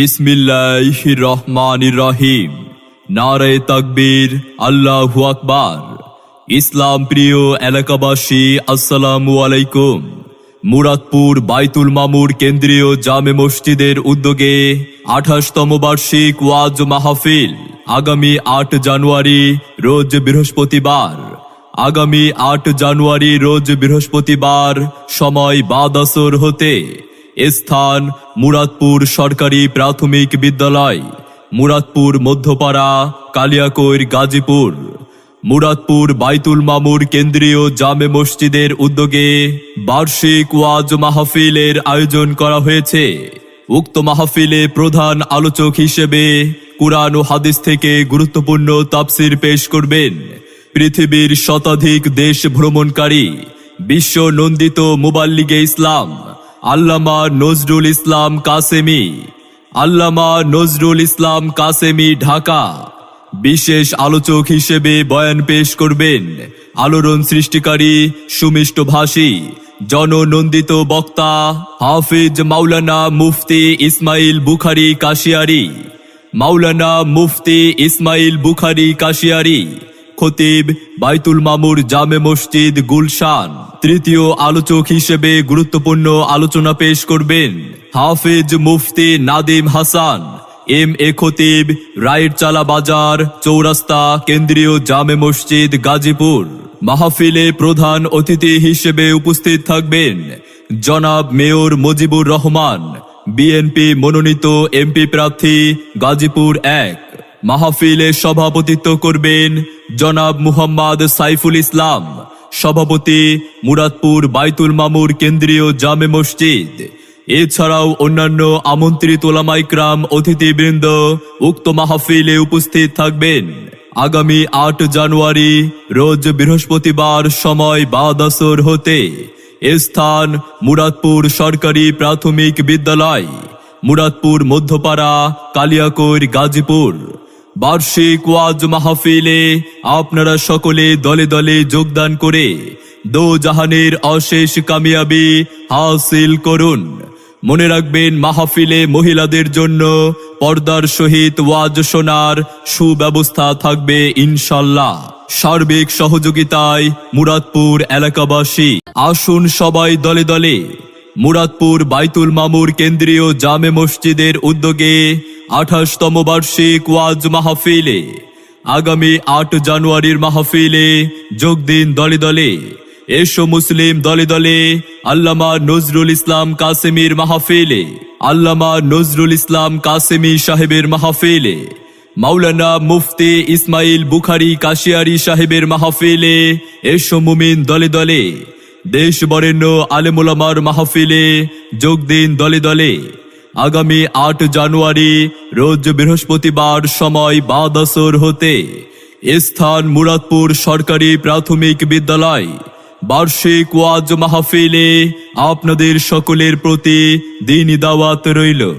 বিসমিল্লাহ রহমান রহিম নারে তাকবীর, আল্লাহু আকবার। ইসলাম প্রিয় এলাকাবাসী, আসসালামু আলাইকুম। মুরাদপুর বাইতুল মামুর কেন্দ্রীয় জামে মসজিদের উদ্যোগে আঠাশতম বার্ষিক ওয়াজ মাহফিল আগামী আট জানুয়ারি রোজ বৃহস্পতিবার। আগামী আট জানুয়ারি রোজ বৃহস্পতিবার সময় বাদাসর হতে স্থান মুরাদপুর সরকারি প্রাথমিক বিদ্যালয়, মুরাদপুর মধ্যপাড়া, কালিয়াকৈর, গাজীপুর। মুরাদপুর বাইতুল মামুর কেন্দ্রীয় জামে মসজিদের উদ্যোগে বার্ষিক ওয়াজ মাহফিলের আয়োজন করা হয়েছে। উক্ত মাহফিলে প্রধান আলোচক হিসেবে কুরআন ও হাদিস থেকে গুরুত্বপূর্ণ তাফসির পেশ করবেন পৃথিবীর শতাধিক দেশ ভ্রমণকারী, বিশ্ব নন্দিত মুবাল্লিগে ইসলাম। আল্লামা নজরুল ইসলাম কাসেমি, আল্লামা নজরুল ইসলাম কাসেমি ঢাকা। বিশেষ আলোচক হিসেবে বয়ান পেশ করবেন আলোড়ন সৃষ্টিকারী সুমিষ্ট ভাষী, জননন্দিত বক্তা হাফিজ মাওলানা মুফতি ইসমাইল বুখারি কাশিয়ারি, মাওলানা মুফতি ইসমাইল বুখারি কাশিয়ারি, খতিব বাইতুল মামুর জামে মসজিদ গুলশান। তৃতীয় আলোচক হিসেবে গুরুত্বপূর্ণ আলোচনা পেশ করবেন হাফিজ মুফতি নাদিম হাসান, এম এ খতিব রায়ের চালা বাজার, চৌরাস্তা, কেন্দ্রীয় জামে মসজিদ, গাজীপুর। মাহফিলে প্রধান অতিথি হিসেবে উপস্থিত থাকবেন জনাব মেয়র মুজিবুর রহমান, বিএনপি মনোনীত এমপি প্রার্থী গাজীপুর এক। মাহফিলে সভাপতিত্ব করবেন জনাব মুহাম্মদ সাইফুল ইসলাম। সভাপতি মুরাদপুর বাইতুল মামুর কেন্দ্রীয় জামে মসজিদ। এছাড়াও অন্যান্য আমন্ত্রিত ওলামাইকরাম অতিথিবৃন্দ, উক্ত মাহফিলে উপস্থিত থাকবেন। আগামী আট জানুয়ারি, রোজ বৃহস্পতিবার সময় বাদাসর হতে স্থান মুরাদপুর সরকারি প্রাথমিক বিদ্যালয়, মুরাদপুর মধ্যপাড়া, কালিয়াকৈর, গাজীপুর। বার্ষিক ওয়াজ মাহফিলে আপনারা সকলে দলে দলে যোগদান করে দো জাহানের অশেষ কামিয়াবি হাসিল করুন। মনে রাখবেন, মাহফিলে মহিলাদের জন্য পর্দার সহিত ওয়াজ শোনার সুব্যবস্থা থাকবে ইনশাল্লাহ। সার্বিক সহযোগিতায় মুরাদপুর এলাকাবাসী। আসুন সবাই দলে দলে মুরাদপুর বাইতুল মামুর কেন্দ্রীয় জামে মসজিদের উদ্যোগে আঠাশতম বার্ষিক ওয়াজ মাহফিলে আগামী আট জানুয়ারির মাহফিলে যোগ দিন দলে দলে। এসো মুসলিম দলে দলে আল্লামা নজরুল ইসলাম কাসেমির মাহফিলে, আল্লামা নজরুল ইসলাম কাসেমি সাহেবের মাহফিলে, মাওলানা মুফতি ইসমাইল বুখারি কাশিয়ারি সাহেবের মাহফিলে এসো মুমিন দলে দলে। দেশ বরেণ্য আলেমুলামার মাহফিলে যোগ দিন দলে দলে। আগামী আট জানুয়ারি, রোজ বৃহস্পতিবার সময় বাদাসর হতে স্থান মুরাদপুর সরকারি প্রাথমিক বিদ্যালয়। বার্ষিক ওয়াজ মাহফিলে আপনাদের সকলের প্রতি দিন দাওয়াত রইল।